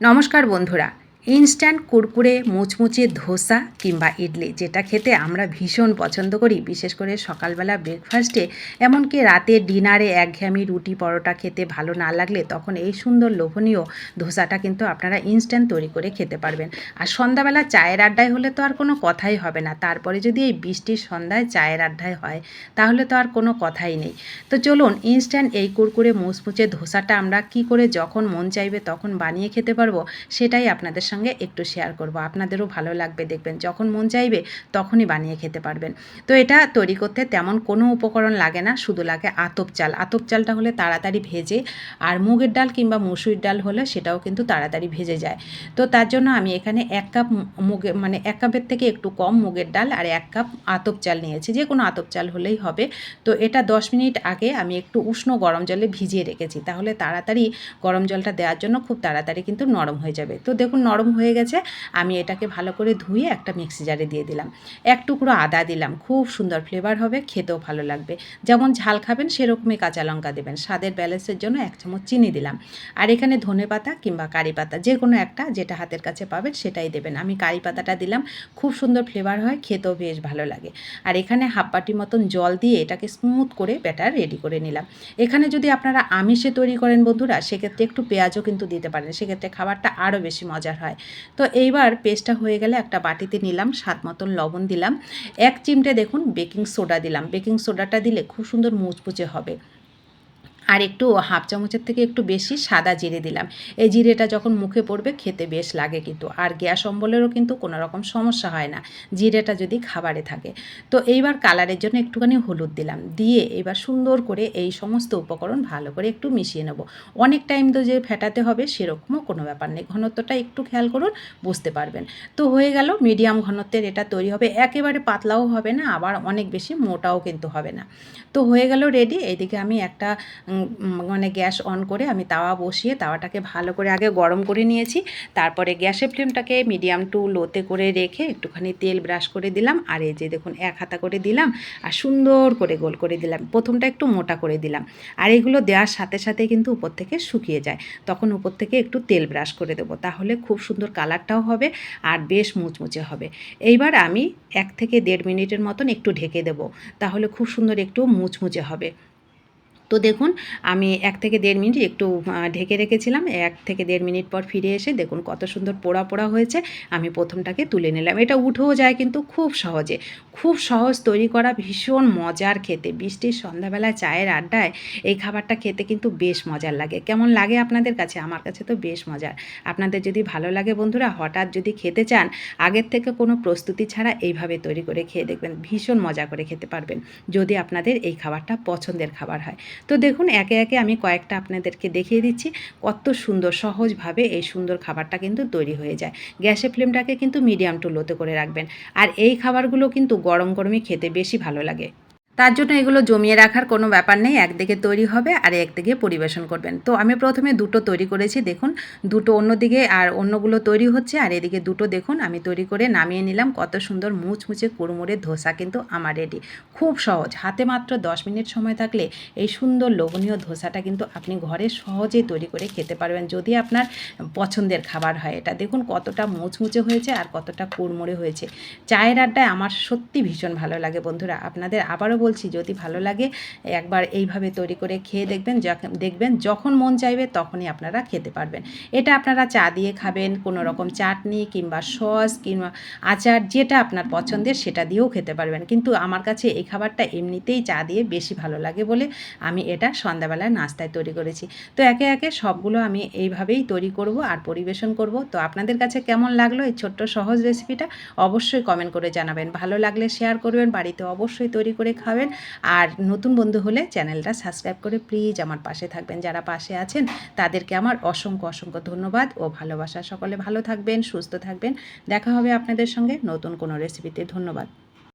নমস্কার বন্ধুরা ইনস্ট্যান্ট কুরকুরে, মুচমুচে ধোসা কিংবা ইডলি, যেটা খেতে আমরা ভীষণ পছন্দ করি, বিশেষ করে সকালবেলা ব্রেকফাস্টে এমনকি রাতে ডিনারে একঘেয়েমি রুটি পরোটা খেতে ভালো না লাগলে তখন এই সুন্দর লোভনীয় ধোসাটা কিন্তু আপনারা ইনস্ট্যান্ট তৈরি করে খেতে পারবেন। আর সন্ধ্যাবেলা চায়ের আড্ডায় হলে তো আর কোনো কথাই হবে না। তারপরে যদি এই বৃষ্টির সন্ধ্যায় চায়ের আড্ডায় হয়, তাহলে তো আর কোনো কথাই নেই। তো চলুন, ইনস্ট্যান্ট এই কুরকুরে, মুচমুচে ধোসাটা আমরা কি করে যখন মন চাইবে তখন বানিয়ে খেতে পারব, সেটাই আপনাদের সঙ্গে একটু শেয়ার করব। আপনাদেরও ভালো লাগবে দেখবেন। যখন মন চাইবে তখনই বানিয়ে খেতে পারবেন। তো এটা তৈরি করতে তেমন কোনো উপকরণ লাগে না, শুধু লাগে আতপ চাল। আতপ চালটা হলে তাড়াতাড়ি ভেজে আর মুগের ডাল কিংবা মুসুরির ডাল হলে সেটাও কিন্তু তাড়াতাড়ি ভেজে যায়। তো তার জন্য আমি এখানে এক কাপ মুগের মানে এক কাপের থেকে একটু কম মুগের ডাল আর এক কাপ আতপ চাল নিয়েছি। যে কোনো আতপ চাল হলেই হবে। তো এটা দশ মিনিট আগে আমি একটু উষ্ণ গরম জলে ভিজিয়ে রেখেছি। তাহলে তাড়াতাড়ি গরম জলটা দেওয়ার জন্য খুব তাড়াতাড়ি কিন্তু নরম হয়ে যাবে। তো দেখুন, নরম হয়ে গেছে, আমি এটাকে ভালো করে ধুয়ে একটা মিক্সি জারে দিয়ে দিলাম। এক টুকরো আদা দিলাম, খুব সুন্দর ফ্লেভার হবে, খেতেও ভালো লাগবে। যেমন ঝাল খাবেন, সেরকমই কাঁচা লঙ্কা দেবেন। স্বাদের ব্যালেন্সের জন্য এক চামচ চিনি দিলাম। আর এখানে ধনে পাতা কিংবা কারি পাতা, যে কোনো একটা যেটা হাতের কাছে পাবেন সেটাই দেবেন। আমি কারি পাতাটা দিলাম, খুব সুন্দর ফ্লেভার হয়, খেতেও বেশ ভালো লাগে। আর এখানে হাফ বাটি মতন জল দিয়ে এটাকে স্মুথ করে ব্যাটার রেডি করে নিলাম। এখানে যদি আপনারা আমিষে তৈরি করেন বন্ধুরা, সেক্ষেত্রে একটু পেঁয়াজও কিন্তু দিতে পারেন। সেক্ষেত্রে খাবারটা আরও বেশি মজার হয়। তো এইবার পেস্টটা হয়ে গেলে একটা বাটিতে নিলাম, স্বাদ মতন লবণ দিলাম। এক চিমটে দেখুন বেকিং সোডা দিলাম। বেকিং সোডাটা দিলে খুব সুন্দর মুচমুচে হবে। আর একটু হাফ চামচের থেকে একটু বেশি সাদা জিরে দিলাম। এই জিরেটা যখন মুখে পড়বে খেতে বেশ লাগে কিন্তু, আর গ্যাস অম্বলেরও কিন্তু কোনো রকম সমস্যা হয় না, জিরেটা যদি খাবারে থাকে। তো এইবার কালারের জন্য একটুখানি হলুদ দিলাম, দিয়ে এবার সুন্দর করে এই সমস্ত উপকরণ ভালো করে একটু মিশিয়ে নেব। অনেক টাইম তো যে ফেটাতে হবে সেরকমও কোনো ব্যাপার নেই, ঘনত্বটা একটু খেয়াল করুন, বুঝতে পারবেন। তো হয়ে গেল, মিডিয়াম ঘনত্বের এটা তৈরি হবে, একেবারে পাতলাও হবে না, আবার অনেক বেশি মোটাও কিন্তু হবে না। তো হয়ে গেল রেডি, এইদিকে আমি একটা মানে গ্যাস অন করে আমি তাওয়া বসিয়ে তাওয়াটাকে ভালো করে আগে গরম করে নিয়েছি। তারপরে গ্যাসের ফ্লেমটাকে মিডিয়াম টু লোতে করে রেখে একটুখানি তেল ব্রাশ করে দিলাম। আর এই যে দেখুন, এক হাতা করে দিলাম আর সুন্দর করে গোল করে দিলাম। প্রথমটা একটু মোটা করে দিলাম। আর এগুলো দেওয়ার সাথে সাথে কিন্তু উপর থেকে শুকিয়ে যায়। তখন উপর থেকে একটু তেল ব্রাশ করে দেবো। তাহলে খুব সুন্দর কালারটাও হবে আর বেশ মুচমুচে হবে। এইবার আমি এক থেকে দেড় মিনিটের মতন একটু ঢেকে দেবো। তাহলে খুব সুন্দর একটু মুচমুচে হবে। তো দেখুন, আমি এক থেকে দেড় মিনিট একটু ঢেকে রেখেছিলাম। এক থেকে দেড় মিনিট পর ফিরে এসে দেখুন কত সুন্দর পোড়া পোড়া হয়েছে। আমি প্রথমটাকে তুলে নিলাম। এটা উঠেও যায় কিন্তু খুব সহজে। খুব সহজ তৈরি করা ভীষণ মজার খেতে। বৃষ্টির সন্ধ্যাবেলায় চায়ের আড্ডায় এই খাবারটা খেতে কিন্তু বেশ মজার লাগে। কেমন লাগে আপনাদের কাছে? আমার কাছে তো বেশ মজার। আপনাদের যদি ভালো লাগে বন্ধুরা, হঠাৎ যদি খেতে চান, আগের থেকে কোনো প্রস্তুতি ছাড়া এইভাবে তৈরি করে খেয়ে দেখবেন। ভীষণ মজা করে খেতে পারবেন। যদি আপনাদের এই খাবারটা পছন্দের খাবার হয়। তো দেখুন, একে একে আমি কয়েকটা আপনাদেরকে দেখিয়ে দিচ্ছি কত সুন্দর, সহজভাবে এই সুন্দর খাবারটা কিন্তু তৈরি হয়ে যায়। গ্যাসের ফ্লেমটাকে কিন্তু মিডিয়াম টু লোতে করে রাখবেন। আর এই খাবারগুলো কিন্তু গরম গরমই খেতে বেশি ভালো লাগে। তার জন্য এগুলো জমিয়ে রাখার কোনো ব্যাপার নেই একদিকে তৈরি হবে আর একদিকে পরিবেশন করবেন। তো আমি প্রথমে দুটো তৈরি করেছি, দেখুন, দুটো অন্যদিকে আর অন্যগুলো তৈরি হচ্ছে, আর এদিকে দুটো দেখুন, আমি তৈরি করে নামিয়ে নিলাম, কত সুন্দর মুচমুচে কুড়মুড়ে ধোসা কিন্তু আমার রেডি খুব সহজ, হাতে মাত্র দশ মিনিট সময় থাকলে এই সুন্দর লোভনীয় ধোসাটা কিন্তু আপনি ঘরে সহজেই তৈরি করে খেতে পারবেন, যদি আপনার পছন্দের খাবার হয় এটা। দেখুন কতটা মুচমুচে হয়েছে আর কতটা কুড়মুড়ে হয়েছে। চায়ের আড্ডায় আমার সত্যি ভীষণ ভালো লাগে বন্ধুরা, আপনাদের আবারও বলছি, যদি ভালো লাগে, একবার এইভাবে তৈরি করে খেয়ে দেখবেন দেখবেন, যখন মন চাইবে তখনই আপনারা খেতে পারবেন। এটা আপনারা চা দিয়ে খাবেন, কোনো রকম চাটনি কিংবা সস কিংবা আচার যেটা আপনার পছন্দের সেটা দিয়েও খেতে পারবেন। কিন্তু আমার কাছে এই খাবারটা এমনিতেই চা দিয়ে বেশি ভালো লাগে বলে আমি এটা সন্ধ্যাবেলায় নাস্তায় তৈরি করেছি। তো একে একে সবগুলো আমি এইভাবেই তৈরি করব আর পরিবেশন করব। তো আপনাদের কাছে কেমন লাগল এই ছোট্ট সহজ রেসিপিটা? অবশ্যই কমেন্ট করে জানাবেন। ভালো লাগলে শেয়ার করবেন, বাড়িতে অবশ্যই তৈরি করে খাবেন। পাবেন। আর নতুন বন্ধু হলে চ্যানেলটা সাবস্ক্রাইব করে প্লিজ আমার পাশে থাকবেন। যারা পাশে আছেন, তাদেরকে আমার অসংখ্য অসংখ্য ধন্যবাদ ও ভালোবাসা। সকলে ভালো থাকবেন, সুস্থ থাকবেন। দেখা হবে আপনাদের সঙ্গে নতুন কোনো রেসিপিতে ধন্যবাদ।